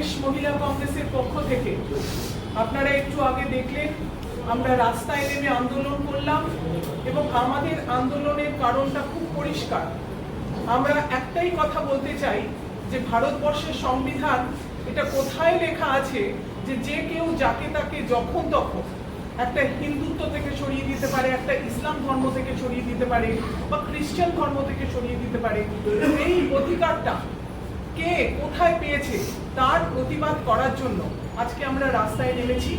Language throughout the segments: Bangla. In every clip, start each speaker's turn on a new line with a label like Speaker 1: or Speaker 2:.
Speaker 1: প্রদেশ মহিলা কংগ্রেসের পক্ষ থেকে আপনারা একটু আগে দেখলেন, আমরা রাস্তায় নেমে আন্দোলন করলাম এবং আমাদের আন্দোলনের কারণটা খুব পরিষ্কার। আমরা একটাই কথা বলতে চাই যে ভারতবর্ষের সংবিধান, এটা কোথায় লেখা আছে যে যে কেউ যাকে তাকে যখন তখন একটা হিন্দুত্ব থেকে সরিয়ে দিতে পারে, একটা ইসলাম ধর্ম থেকে সরিয়ে দিতে পারে বা খ্রিস্টান ধর্ম থেকে সরিয়ে দিতে পারে। এই অধিকারটা কে কোথায় পেয়েছে তার প্রতিবাদ করার জন্য? আজকে আমরা রাস্তায় নেমেছি।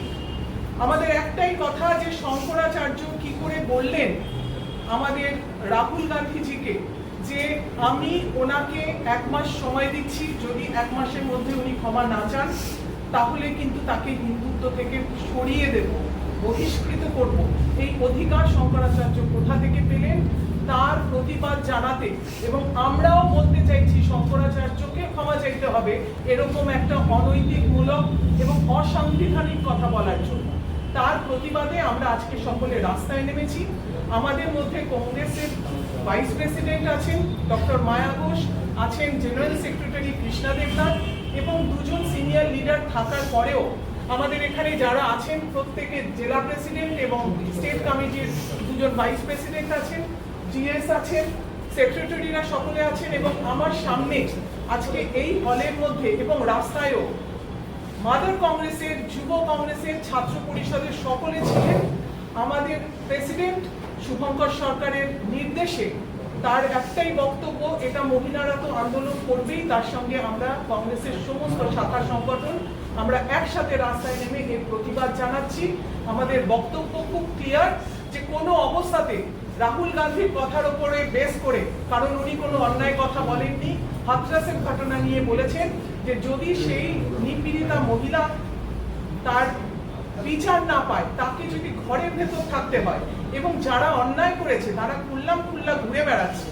Speaker 1: আমাদের একটাই কথা যে শঙ্করাচার্য কি করে বললেন আমাদের রাহুল গান্ধীজিকে যে আমি ওনাকে এক মাস সময় দিচ্ছি, যদি এক মাসের মধ্যে উনি ক্ষমা না চান, তাহলে কিন্তু তাকে হিন্দুত্ব থেকে সরিয়ে দেব, বহিষ্কৃত করব। এই অধিকার শঙ্করাচার্য কোথা থেকে পেলেন? তার প্রতিবাদ জানাতে এবং আমরাও বলতে চাইছি শঙ্করাচার্যকে ক্ষমা চাইতে হবে, এরকম একটা অনৈতিকমূলক এবং অসাংবিধানিক কথা বলার জন্য। তার প্রতিবাদে আমরা আজকে সকলে রাস্তায় নেমেছি। আমাদের মধ্যে কংগ্রেসের ভাইস প্রেসিডেন্ট আছেন ডক্টর মায়া ঘোষ, আছেন জেনারেল সেক্রেটারি কৃষ্ণা দেবনাথ এবং দুজন সিনিয়র লিডার থাকার পরেও আমাদের এখানে যারা আছেন প্রত্যেকে জেলা প্রেসিডেন্ট এবং স্টেট কমিটির দুজন ভাইস প্রেসিডেন্ট আছেন। জিএস আছেন সেক্রেটারিরা সকলে আছেন এবং আমার সামনে আজকে এই হলের মধ্যে এবং রাস্তায়ও মাদার কংগ্রেসের, যুব কংগ্রেসের, ছাত্র পরিষদের সকলে ছিলেন। আমাদের প্রেসিডেন্ট শুভঙ্কর সরকারের নির্দেশে তার একটাই বক্তব্য, এটা মহিলারা তো আন্দোলন করবেই, তার সঙ্গে আমরা কংগ্রেসের সমস্ত শাখা সংগঠন, আমরা একসাথে রাস্তায় নেমে এর প্রতিবাদ জানাচ্ছি। আমাদের বক্তব্য খুব ক্লিয়ার যে কোনো অবস্থাতে রাহুল গান্ধীর কথার উপরে বেস করে, কারণ উনি কোনো অন্যায় কথা বলেননি। হাতরাসের ঘটনা নিয়ে বলেছেন যে যদি সেই নিপীড়িতা মহিলা তার বিচার না পায়, তাকে যদি ঘরের ভেতর থাকতে হয়, এবং যারা অন্যায় করেছে, তারা খুল্লাম খুল্লা ঘুরে বেড়াচ্ছে,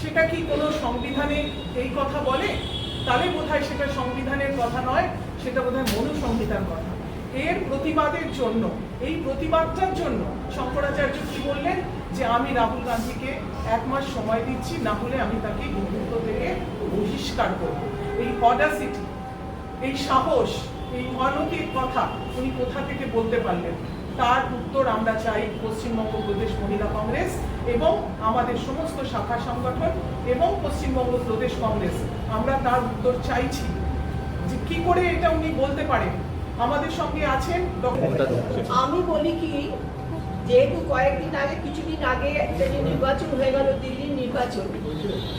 Speaker 1: সেটা কি কোনো সংবিধানে এই কথা বলে? তাহলে বোধহয় সেটা সংবিধানের কথা নয়, সেটা বোধহয় সংহিতার কথা। এর প্রতিবাদের জন্য, এই প্রতিবাদটার জন্য শঙ্করাচার্য কি বললেন? যে আমি রাহুল গান্ধীকে এক মাস সময় দিচ্ছি না হলে আমি তাকে হিন্দুত্ব থেকে বহিষ্কার করব। এই অডাসিটি এই সাহস এই অনৈতিক কথা উনি কোথা থেকে বলতে পারলেন? তার উত্তর আমরা চাই পশ্চিমবঙ্গ প্রদেশ মহিলা কংগ্রেস এবং আমাদের সমস্ত শাখা সংগঠন এবং পশ্চিমবঙ্গ প্রদেশ কংগ্রেস। আমরা তার উত্তর চাইছি। যে কি করে এটা উনি বলতে পারেন? আমাদের সঙ্গে আছেন ডক্টর
Speaker 2: আমি বলি কি যেহেতু কয়েকদিন আগে, কিছুদিন আগে একটা যে নির্বাচন হয়ে গেল, দিল্লির নির্বাচন,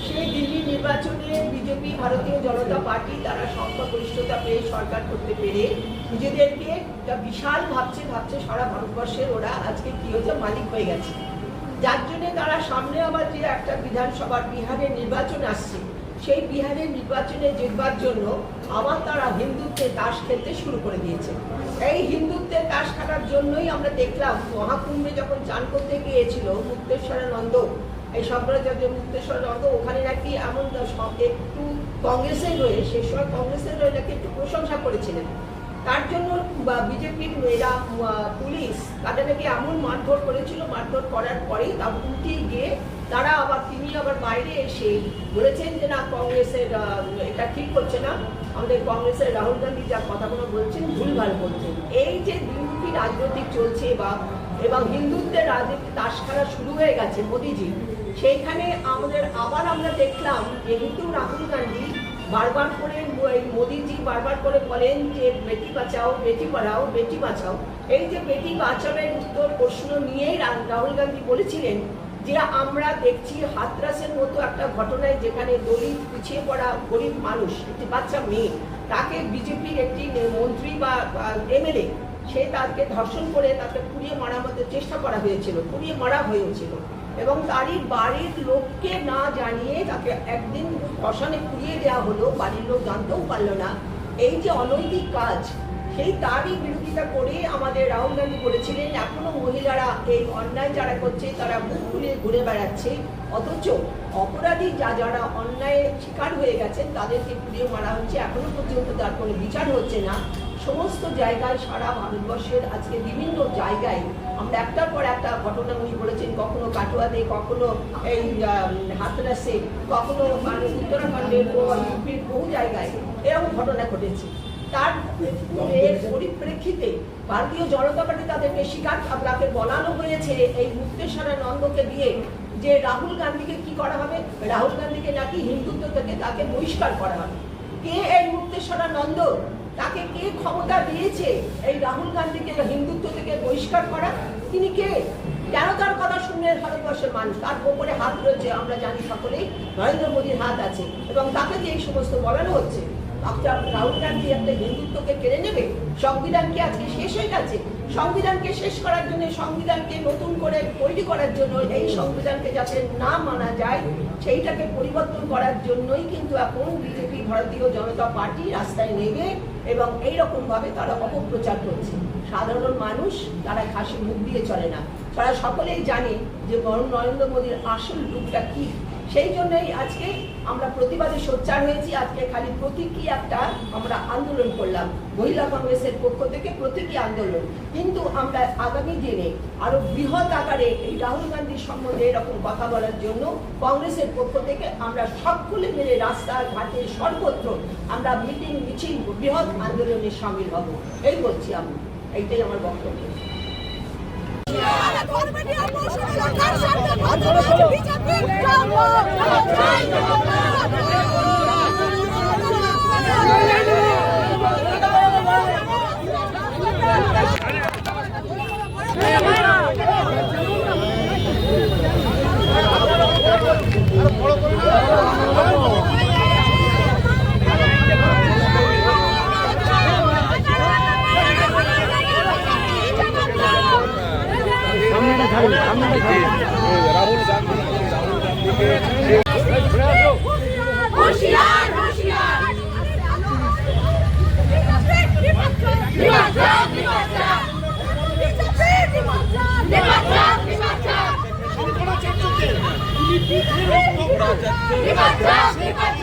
Speaker 2: সেই দিল্লির নির্বাচনে বিজেপি, ভারতীয় জনতা পার্টি, তারা সংখ্যাগরিষ্ঠতা পেয়ে সরকার করতে পেরে নিজেদেরকে একটা বিশাল ভাবছে ভাবছে সারা ভারতবর্ষের ওরা আজকে কি হয়েছে মালিক হয়ে গেছে। যার জন্যে তারা সামনে আবার যে একটা বিধানসভার বিহারের নির্বাচন আসছে, সেই বিহারের নির্বাচনে জিতবার জন্য আবার তারা হিন্দুত্বের তাস খেলতে শুরু করে দিয়েছে। এই হিন্দুত্বের তাস খেলার জন্যই আমরা দেখলাম মহাকুম্ভে যখন চান করতে গিয়েছিল মুক্তেশ্বরানন্দ এই শঙ্করাচার্য মুক্তেশ্বরানন্দ ওখানে নাকি এমন একটু কংগ্রেসের রয়ে সেই সময় কংগ্রেসের রয়ে নাকি একটু প্রশংসা করেছিলেন। তার জন্য বিজেপির মেয়েরা পুলিশ তাদের নাকি এমন মারধর করেছিল, মারধর করার পরেই তা উল্টে গিয়ে তারা আবার তিনি আবার বাইরে এসে বলেছেন যে না, কংগ্রেসের এটা ঠিক হচ্ছে না। আমাদের কংগ্রেসের রাহুল গান্ধী যা কথাগুলো বলছেন ভুলভাল বলছেন। এই যে দুর্নীতি রাজনৈতিক চলছে বা, এবং হিন্দুত্বের রাজনীতি তাস খেলা শুরু হয়ে গেছে মোদিজি, সেইখানে আমাদের আবার আমরা দেখলাম যেহেতু রাহুল গান্ধী বারবার করে মোদিজি বারবার করে বলেন যে বেটি বাঁচাও, বেটি পড়াও, বেটি বাঁচাও। এই যে বেটি বাঁচাওয়ের উত্তর প্রশ্ন নিয়েই রাহুল গান্ধী বলেছিলেন যে আমরা দেখছি হাতরাসের মতো একটা ঘটনায় যেখানে দলিত পিছিয়ে পড়া গরিব মানুষ, একটি বাচ্চা মেয়ে, তাকে বিজেপির একটি মন্ত্রী বা এমএলএ, সে তাকে ধর্ষণ করে তাকে পুড়িয়ে মারা মতো চেষ্টা করা হয়েছিল, পুড়িয়ে মারা হয়েছিল। এবং তারই বাড়ির লোককে না জানিয়ে তাকে একদিন শ্মশানে পুড়িয়ে দেওয়া হলো, বাড়ির লোক জানতেও পারল না। এই যে অনৈতিক কাজ সেই তারই বিরোধিতা করে আমাদের রাহুল গান্ধী বলেছিলেন, এখনও মহিলারা এই অন্যায় যারা করছে, তারা মুখ খুলিয়ে ঘুরে বেড়াচ্ছে। অথচ অপরাধী যা যারা অন্যায়ের শিকার হয়ে গেছেন, তাদেরকে পুড়িয়ে মারা হচ্ছে। এখনও পর্যন্ত তার কোনো বিচার হচ্ছে না। সমস্ত জায়গায় সারা ভারতবর্ষের আজকে বিভিন্ন জায়গায় আমরা একটার পর একটা ঘটনা উনি বলেছেন, কখনো কাটোয়াতে, কখনো এই হাতরাসে, কখনো উত্তরাখণ্ডের বহু জায়গায় এরকম ঘটনা ঘটেছে। তার পরিপ্রেক্ষিতে ভারতীয় জনতা পার্টি তাদেরকে স্বীকার তাকে বলানো হয়েছে এই মুক্তেশ্বরের নন্দকে দিয়ে যে রাহুল গান্ধীকে কি করা হবে? রাহুল গান্ধীকে নাকি হিন্দুত্ব থেকে তাকে বহিষ্কার করা হবে। কে এই মুক্তেশ্বরা নন্দ? তাকে কে ক্ষমতা দিয়েছে এই রাহুল গান্ধীকে হিন্দুত্ব থেকে বহিষ্কার করা? তিনি কে? কেন তার কথা শুনে ভারতবর্ষের মানুষ? তার ওপরে হাত রয়েছে, আমরা জানি সকলেই, নরেন্দ্র মোদীর হাত আছে এবং তাকে যে এই সমস্ত বলানো হচ্ছে। আপনার রাহুল গান্ধী হিন্দুত্বকে কেড়ে নেবে? আজকে শেষ হয়ে গেছে? সংবিধানকে শেষ করার জন্য, সংবিধানকে নতুন করে তৈরি করার জন্য এই সংবিধানকে যাতে না মানা যায়, সেইটাকে পরিবর্তন করার জন্যই কিন্তু এখন বিজেপি, ভারতীয় জনতা পার্টি রাস্তায় নেবে এবং এই রকম ভাবে তারা অপপ্রচার করছে। সাধারণ মানুষ, তারা খাসি মুখ দিয়ে চলে না। তারা সকলেই জানে যে নরেন্দ্র মোদীর আসল রূপটা কি। সেই জন্যই আজকে আমরা প্রতিবাদে সোচ্চার হয়েছি। আজকে খালি প্রতীকী একটা আমরা আন্দোলন করলাম। মহিলা কংগ্রেসের পক্ষ থেকে প্রতীকী আন্দোলন। কিন্তু আমরা আগামী দিনে আরও বৃহৎ আকারে এই রাহুল গান্ধীর সম্বন্ধে এরকম কথা বলার জন্য কংগ্রেসের পক্ষ থেকে আমরা সকলে মিলে রাস্তা ঘাটে সর্বত্র আমরা মিটিং, মিছিল, বৃহৎ আন্দোলনে সামিল হব। এই বলছি আমি। এইটাই আমার বক্তব্য।
Speaker 3: রাহুল রাহুল গান্ধীকে রাহুল গান্ধী রাহুল গান্ধীকে Libertad! Libertad!
Speaker 4: Libertad!